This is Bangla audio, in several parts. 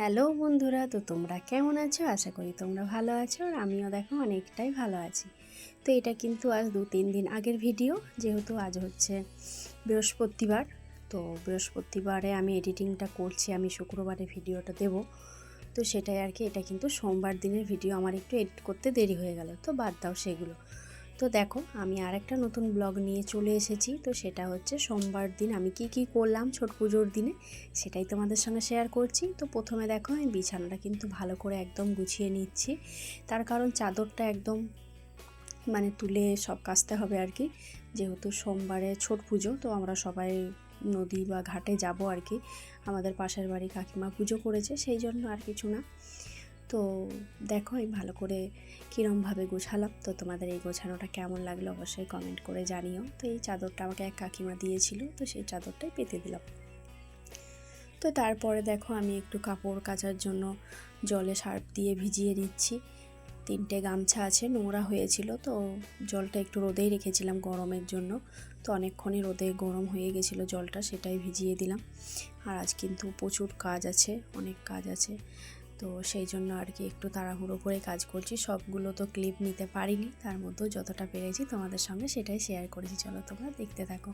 হ্যালো বন্ধুরা, তো তোমরা কেমন আছো? আশা করি তোমরা ভালো আছো আর আমিও দেখো অনেকটাই ভালো আছি। তো এটা কিন্তু আজ দু তিন দিন আগের ভিডিও, যেহেতু আজ হচ্ছে বৃহস্পতিবার, তো বৃহস্পতিবারে আমি এডিটিংটা করছি, আমি শুক্রবারে ভিডিওটা দেব। তো সেটাই আর কি, এটা কিন্তু সোমবার দিনের ভিডিও, আমার একটু এডিট করতে দেরি হয়ে গেল, তো বাদ দাও সেগুলো। তো দেখো, আমি আর একটা নতুন ব্লগ নিয়ে চলে এসেছি। তো সেটা হচ্ছে সোমবার দিন আমি কি কি করলাম ছট পুজোর দিনে, সেটাই তোমাদের সঙ্গে শেয়ার করছি। তো প্রথমে দেখো আমি বিছানাটা কিন্তু ভালো করে একদম গুছিয়ে নিচ্ছি। তার কারণ চাদরটা একদম মানে তুলে সব কাচতে হবে আর কি। যেহেতু সোমবারে ছট পুজো, তো আমরা সবাই নদী বা ঘাটে যাব আর কি। আমাদের পাশের বাড়ি কাকিমা পুজো করেছে, সেই জন্য আর কিছু না। তো দেখো আমি ভালো করে কীরমভাবে গোছালাম। তো তোমাদের এই গোছানোটা কেমন লাগল অবশ্যই কমেন্ট করে জানিও। তো এই চাদরটা আমাকে এক কাকিমা দিয়েছিল, তো সেই চাদরটাই পেতে দিলাম। তো তারপরে দেখো আমি একটু কাপড় কাচার জন্য জলে সার্ফ দিয়ে ভিজিয়ে নিচ্ছি। তিনটে গামছা আছে, নোংরা হয়েছিল, তো জলটা একটু রোদেই রেখেছিলাম গরমের জন্য। তো অনেকক্ষণই রোদে গরম হয়ে গেছিল জলটা, সেটাই ভিজিয়ে দিলাম। আর আজ কিন্তু প্রচুর কাজ আছে, অনেক কাজ আছে। তো সেই জন্য আর কি একটু তাড়াহুড়ো করে কাজ করছি। সবগুলো তো ক্লিপ নিতে পারিনি, তার মধ্যেও যতটা পেরেছি তোমাদের সঙ্গে সেটাই শেয়ার করেছি। চলো তোমরা দেখতে থাকো।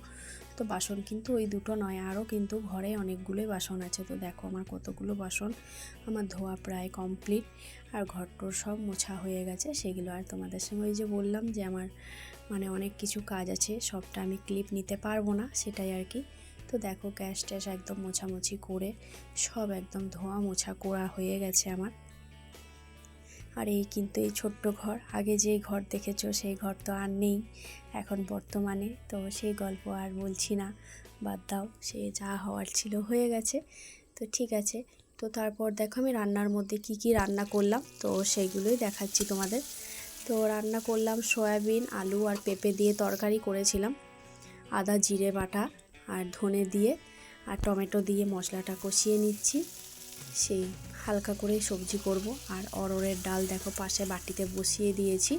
তো বাসন কিন্তু ওই দুটো নয়, আরও কিন্তু ঘরে অনেকগুলোই বাসন আছে। তো দেখো আমার কতগুলো বাসন, আমার ধোয়া প্রায় কমপ্লিট আর ঘরটোর সব মোছা হয়ে গেছে। সেগুলো আর তোমাদের সঙ্গে ওই যে বললাম যে আমার মানে অনেক কিছু কাজ আছে, সবটা আমি ক্লিপ নিতে পারব না, সেটাই আর কি। তো দেখো গ্যাস ট্যাস একদম মোছামুছি করে সব একদম ধোয়া মোছা করা হয়ে গেছে আমার। আর এই কিন্তু এই ছোট্ট ঘর, আগে যে ঘর দেখেছ সেই ঘর তো আর নেই এখন বর্তমানে। তো সেই গল্প আর বলছি না, বাদ দাও, সে যা হওয়ার ছিল হয়ে গেছে। তো ঠিক আছে, তো তারপর দেখো আমি রান্নার মধ্যে কি কি রান্না করলাম, তো সেইগুলোই দেখাচ্ছি তোমাদের। তো রান্না করলাম সয়াবিন, আলু আর পেঁপে দিয়ে তরকারি করেছিলাম, আদা, জিরে, বাটা। আর ধনে দিয়ে আর টমেটো দিয়ে মশলাটা কষিয়ে নিচ্ছি। সেই হালকা করে সবজি করব। আর অরড়ের ডাল দেখো পাশে বাটিতে বসিয়ে দিয়েছি।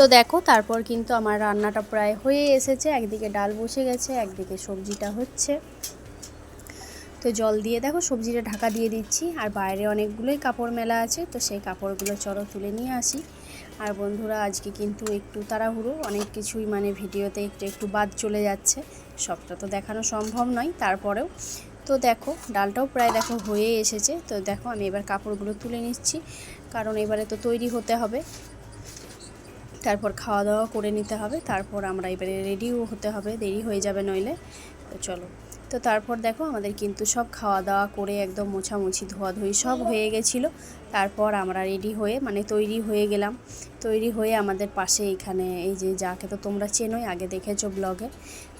তো দেখো, তারপর কিন্তু আমার রান্নাটা প্রায় হয়ে এসেছে। একদিকে ডাল বসে গেছে, একদিকে সবজিটা হচ্ছে। তো জল দিয়ে দেখো, সবজিটা ঢাকা দিয়ে দিচ্ছি। আর বাইরে অনেকগুলোই কাপড় মেলা আছে, তো সেই কাপড়গুলো চড়ো তুলে নিয়ে আসি। আর বন্ধুরা, আজকে কিন্তু একটু তাড়াহুড়ো, অনেক কিছুই মানে ভিডিওতে একটু একটু বাদ চলে যাচ্ছে। সবটা তো দেখানো সম্ভব নয়, তারপরেও। তো দেখো, ডালটাও প্রায় দেখো হয়ে এসেছে। তো দেখো, আমি এবার কাপড়গুলো তুলে নিচ্ছি। কারণ এবারে তো তৈরি হতে হবে। তারপর খাওয়া দাওয়া করে নিতে হবে। তারপর আমরা এবারে রেডিও হতে হবে। দেরি হয়ে যাবে নইলে। তো চলো। তো তারপর দেখো আমাদের কিন্তু সব খাওয়া দাওয়া করে একদম মোছামুছি, ধোয়াধুয়ি সব হয়ে গেছিল। তারপর আমরা রেডি হয়ে মানে তৈরি হয়ে গেলাম। তৈরি হয়ে আমাদের পাশে এখানে এই যে যাকে তো তোমরা চেনোই, আগে দেখেছ ব্লগে।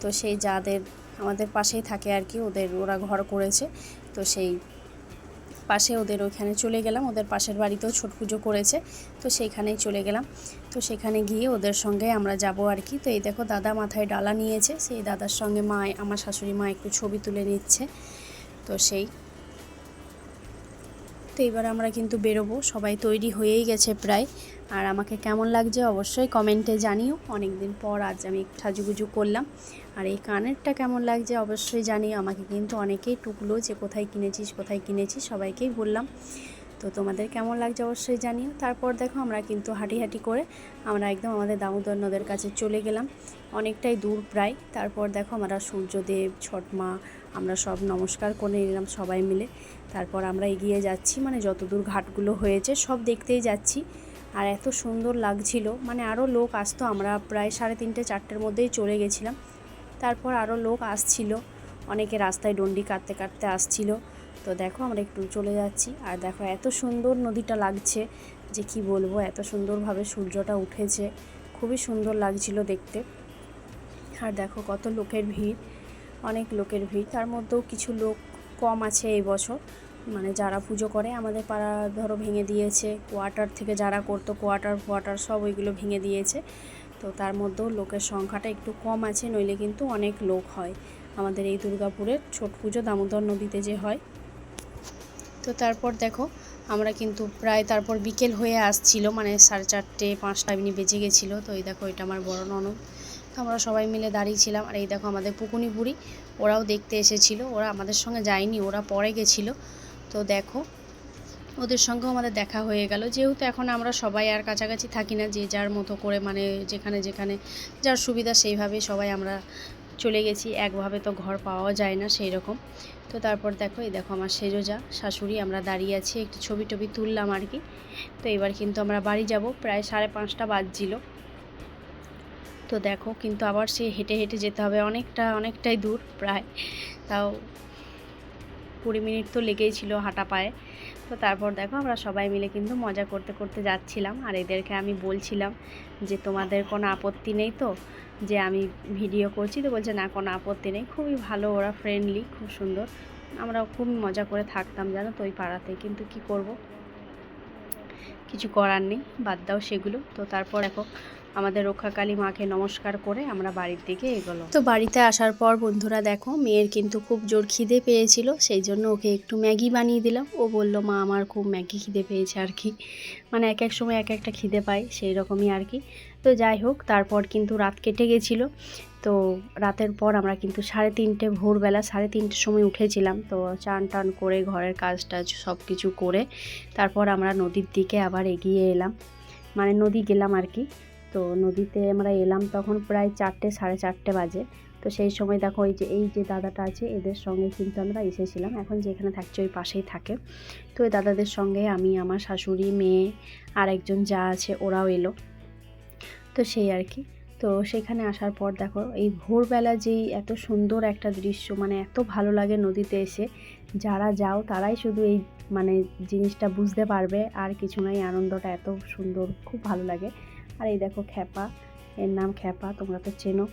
তো সেই যাদের আমাদের পাশেই থাকে আর কি, ওদের ওরা ঘর করেছে। তো সেই পাশে ওদের ওইখানে চলে গেলাম। ওদের পাশের বাড়িতেও ছট পুজো করেছে, তো সেইখানেই চলে গেলাম। তো সেখানে গিয়ে ওদের সঙ্গে আমরা যাব আর কি। তো এই দেখো দাদা মাথায় ডালা নিয়েছে, সেই দাদার সঙ্গে মা, আমার শাশুড়ি মা একটু ছবি তুলে নিচ্ছে। তো সেই তো এবার আমরা কিন্তু বেরোবো। সবাই তৈরি হয়েই গেছে প্রায়। আর আমাকে কেমন লাগছে অবশ্যই কমেন্টে জানিও। অনেক দিন পর আজ আমি সাজুগুজু করলাম। আর এই কানেরটা কেমন লাগছে অবশ্যই জানিও। আমাকে কিন্তু অনেকেই টুকলো যে কোথায় কিনেছিস কোথায় কিনেছিস, সবাইকেই বললাম। তো তোমাদের কেমন লাগছে অবশ্যই জানিও। তারপর দেখো আমরা কিন্তু হাঁটি হাঁটি করে আমরা একদম আমাদের দামোদর নদের কাছে চলে গেলাম। অনেকটাই দূর প্রায়। তারপর দেখো আমরা সূর্যদেব, ছটমা, আমরা সব নমস্কার করে নিলাম সবাই মিলে। তারপর আমরা এগিয়ে যাচ্ছি মানে যতদূর ঘাটগুলো হয়েছে সব দেখতেই যাচ্ছি। আর এত সুন্দর লাগছিল মানে আরও লোক আসতো, আমরা প্রায় সাড়ে তিনটে, চারটের মধ্যেই চলে গেছিলাম। তারপর আরও লোক আসছিল, অনেকে রাস্তায় ডন্ডি কাটতে কাটতে আসছিল। তো দেখো আমরা একটু চলে যাচ্ছি। আর দেখো এত সুন্দর নদীটা লাগছে যে কি বলব, এত সুন্দরভাবে সূর্যটা উঠেছে। খুবই সুন্দর লাগছিল দেখতে। আর দেখো কত লোকের ভিড়, অনেক লোকের ভিড়। তার মধ্যেও কিছু লোক কম আছে এই বছর। মানে যারা পুজো করে, আমাদের পাড়া ধরো ভেঙে দিয়েছে। কোয়ার্টার থেকে যারা করতো, কোয়ার্টার কোয়ার্টার সব ওইগুলো ভেঙে দিয়েছে। তো তার মধ্যেও লোকের সংখ্যাটা একটু কম আছে, নইলে কিন্তু অনেক লোক হয়। আমাদের এই দুর্গাপুরের ছট পুজো দামোদর নদীতে যে হয়। তো তারপর দেখো, আমরা কিন্তু প্রায় তারপর বিকেল হয়ে আসছিল মানে সাড়ে চারটে, পাঁচটা এমনি বেজে গেছিল। তো এই দেখো, এটা আমার বড় ননদ। তো আমরা সবাই মিলে দাঁড়িয়েছিলাম আর এই দেখো, আমাদের পুকুনি বুড়ি, ওরাও দেখতে এসেছিল। ওরা আমাদের সঙ্গে যায়নি, ওরা পরে গেছিল। তো দেখো, ওদের সঙ্গেও আমাদের দেখা হয়ে গেল। যেহেতু এখন আমরা সবাই আর কাছাকাছি থাকি না, যে যার মতো করে মানে যেখানে যেখানে যার সুবিধা, সেইভাবে সবাই আমরা চলে গেছি, একভাবে তো ঘর পাওয়া যায় না সেই রকম তো তারপর দেখো, এই দেখো আমার সেজোজা, শাশুড়ি আমরা দাঁড়িয়ে আছি, একটু ছবি টবি তুললাম আর কি। তো এবার কিন্তু আমরা বাড়ি যাব, প্রায় সাড়ে পাঁচটা বাজছিল। তো দেখো কিন্তু আবার সে হেঁটে হেঁটে যেতে হবে, অনেকটা, অনেকটাই দূর প্রায়। তাও কুড়ি মিনিট তো লেগেই ছিল হাঁটা পায়ে। তো তারপর দেখো আমরা সবাই মিলে কিন্তু মজা করতে করতে যাচ্ছিলাম। আর এদেরকে আমি বলছিলাম যে, তোমাদের কোনো আপত্তি নেই তো? যে, আমি ভিডিও করছি। তো বলছে, না, কোনো আপত্তি নেই। খুবই ভালো, ওরা ফ্রেন্ডলি খুব সুন্দর। আমরা খুব মজা করে থাকতাম জানো তো ওই পাড়াতে, কিন্তু কি করব? কিছু করার নেই, বাদ দাও সেগুলো। তো তারপর দেখো আমাদের রক্ষাকালী মাকে নমস্কার করে আমরা বাড়ির দিকে এগোলো তো বাড়িতে আসার পর বন্ধুরা দেখো, মেয়ের কিন্তু খুব জোর খিদে পেয়েছিল, সেই জন্য ওকে একটু ম্যাগি বানিয়ে দিলাম। ও বলল, মা, আমার খুব ম্যাগি খিদে পেয়েছে আর কি। মানে এক এক সময় এক একটা খিদে পাই সেই রকমই আর কি। তো যাই হোক, তারপর কিন্তু রাত কেটে গেছিল। তো রাতের পর আমরা কিন্তু সাড়ে তিনটে, ভোরবেলা সাড়ে তিনটের সময় উঠেছিলাম। তো চান টান করে ঘরের কাজ টাজ সব কিছু করে, তারপর আমরা নদীর দিকে আবার এগিয়ে এলাম। মানে নদী গেলাম আর কি। তো নদীতে আমরা এলাম তখন প্রায় চারটে, সাড়ে চারটে বাজে। তো সেই সময় দেখো ওই যে, এই যে দাদাটা আছে, এদের সঙ্গে কিন্তু আমরা এসেছিলাম। এখন যেখানে থাকছে ওই পাশেই থাকে। তো ওই দাদাদের সঙ্গে আমি, আমার শাশুড়ি, মেয়ে আর একজন যা আছে ওরাও এলো। তো সেই আর কি। তো সেখানে আসার পর দেখো এই ভোরবেলা যেই এত সুন্দর একটা দৃশ্য মানে এত ভালো লাগে নদীতে এসে। যারা যাও তারাই শুধু এই মানে জিনিসটা বুঝতে পারবে। আর কিছু নাই, আনন্দটা এত সুন্দর, খুব ভালো লাগে। আর এই দেখো খ্যাপা, এর নাম খ্যাপা, তোমরা তো চেনো।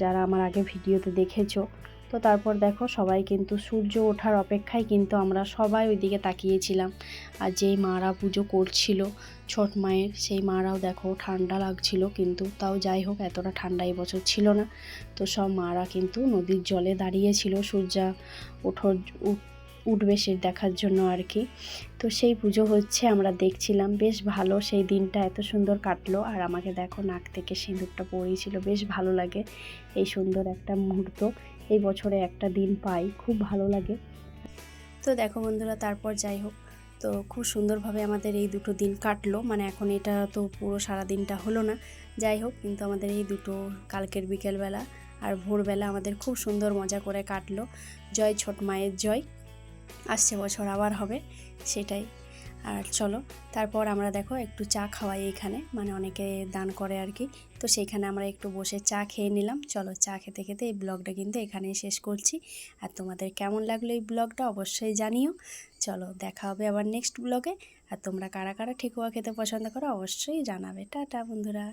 যারা আমার আগে ভিডিওতে দেখেছ, তো তারপর দেখো সবাই কিন্তু সূর্য ওঠার অপেক্ষায় কিন্তু আমরা সবাই ওইদিকে তাকিয়েছিলাম। আর যেই মারা পুজো করছিল ছট মায়ের, সেই মারাও দেখো ঠান্ডা লাগছিল কিন্তু তাও যাই হোক এতটা ঠান্ডা এই বছর ছিল না। তো সব মারা কিন্তু নদীর জলে দাঁড়িয়েছিল সূর্যা ওঠর উঠবে সে দেখার জন্য আর কি। তো সেই পুজো হচ্ছে, আমরা দেখছিলাম, বেশ ভালো সেই দিনটা এত সুন্দর কাটলো। আর আমাকে দেখো নাক থেকে সিঁদুরটা পড়েছিল বেশ ভালো লাগে এই সুন্দর একটা মুহূর্ত। এই বছরে একটা দিন পাই, খুব ভালো লাগে। তো দেখো বন্ধুরা, তারপর যাই হোক, তো খুব সুন্দরভাবে আমাদের এই দুটো দিন কাটলো। মানে এখন এটা তো পুরো সারা দিনটা হলো না। যাই হোক, কিন্তু আমাদের এই দুটো, কালকের বিকেলবেলা আর ভোরবেলা আমাদের খুব সুন্দর মজা করে কাটলো। জয় ছোট মায়ের জয়। আসছে বছর আবার হবে, সেটাই। আর চলো, তারপর আমরা দেখো একটু চা খাওয়াই এখানে মানে অনেকে দান করে আর কি। তো সেইখানে আমরা একটু বসে চা খেয়ে নিলাম। চলো চা খেতে খেতে এই ব্লগটা কিন্তু এখানেই শেষ করছি। আর তোমাদের কেমন লাগল এই ব্লগটা অবশ্যই জানিও। চলো, দেখা হবে আবার নেক্সট ব্লগে। আর তোমরা কারা কারা ঠেকুয়া খেতে পছন্দ করো অবশ্যই জানাবে। টাটা বন্ধুরা।